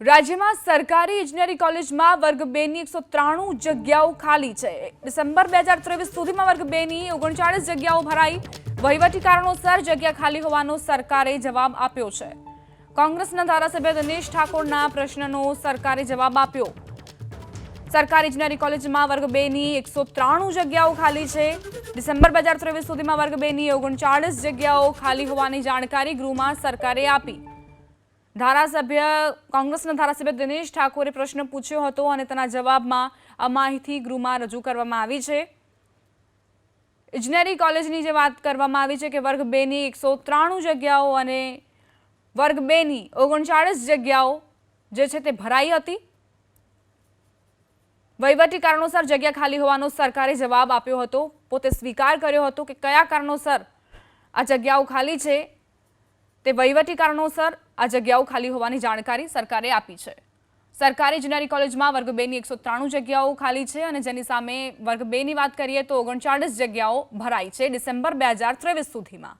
રાજ્યમાં સરકારી ઇજનેરી કોલેજમાં વર્ગ બેની એકસો ત્રાણું જગ્યાઓ ખાલી છે. ડિસેમ્બર બે હજાર ત્રેવીસ સુધીમાં વર્ગ બેની ઓગણચાળીસ જગ્યાઓ ભરાઈ. વહીવટી કારણોસર જગ્યા ખાલી હોવાનો સરકારે જવાબ આપ્યો છે. કોંગ્રેસના ધારાસભ્ય દિનેશ ઠાકોરના પ્રશ્નનો સરકારે જવાબ આપ્યો. સરકારી ઇજનેરી કોલેજમાં વર્ગ બેની એકસો ત્રાણું જગ્યાઓ ખાલી છે. ડિસેમ્બર બે હજાર ત્રેવીસ સુધીમાં વર્ગ બેની ઓગણચાળીસ જગ્યાઓ ખાલી હોવાની જાણકારી ગૃહમાં સરકારે આપી. ધારાસભ્ય, કોંગ્રેસના ધારાસભ્ય દિનેશ ઠાકોરે પ્રશ્ન પૂછ્યો હતો અને તેના જવાબમાં આ માહિતી ગૃહમાં રજૂ કરવામાં આવી છે. ઇજનેરી કોલેજની જે વાત કરવામાં આવી છે કે વર્ગ બેની એકસો ત્રાણું જગ્યાઓ અને વર્ગ બેની ઓગણચાળીસ જગ્યાઓ જે છે તે ભરાઈ હતી. વહીવટી કારણોસર જગ્યા ખાલી હોવાનો સરકારે જવાબ આપ્યો હતો. પોતે સ્વીકાર કર્યો હતો કે કયા કારણોસર આ જગ્યાઓ ખાલી છે તે વહીવટી કારણોસર આ જગ્યાઓ ખાલી હોવાની જાણકારી સરકારે આપી છે. સરકારી ઇજનેરી કોલેજમાં વર્ગ બેની એકસો ત્રાણું જગ્યાઓ ખાલી છે અને જેની સામે વર્ગ બેની વાત કરીએ તો ઓગણચાળીસ જગ્યાઓ ભરાઈ છે ડિસેમ્બર બે હજાર ત્રેવીસ સુધીમાં.